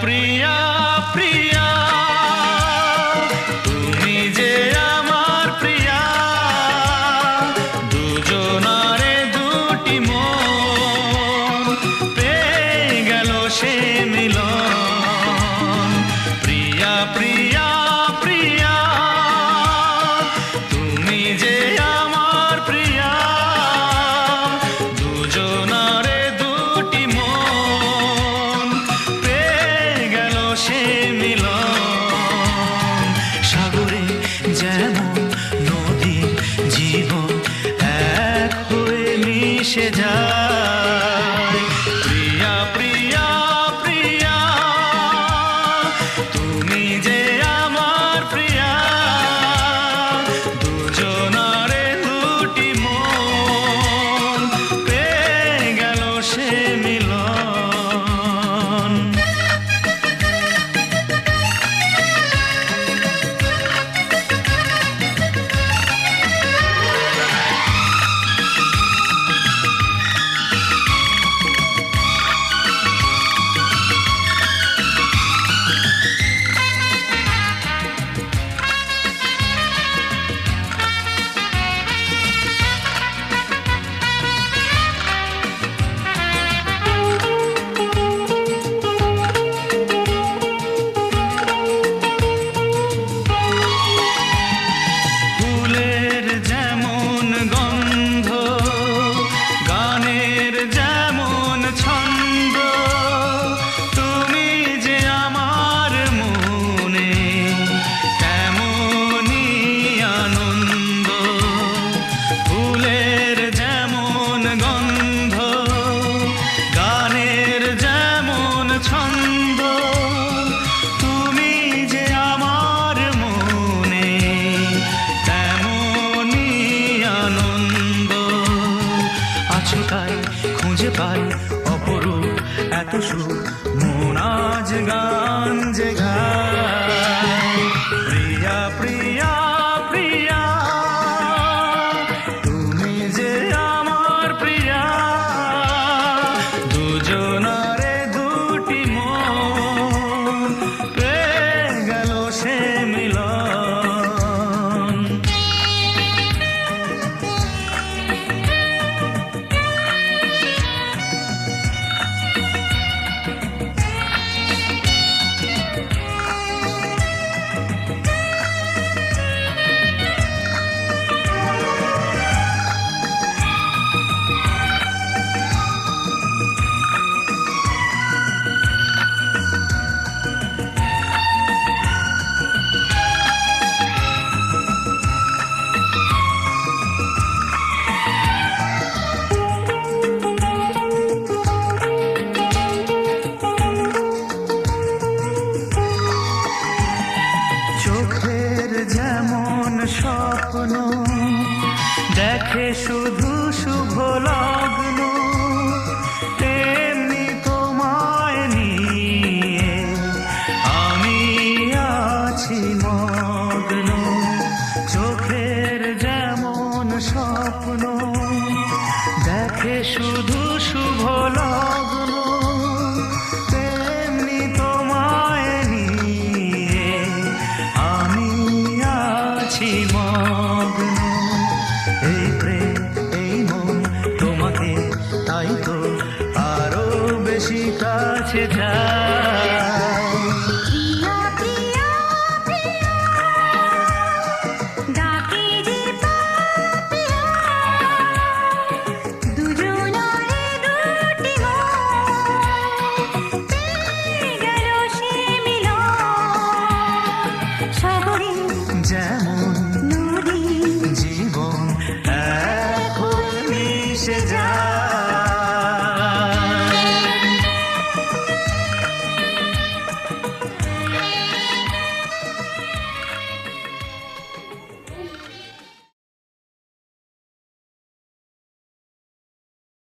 ಪ್ರಿಯಾ বসে মিলন সুতায় খুঁজে পাই অপরূপ এত সুখ মোনাজ আজ গান বেশি কাছে যায়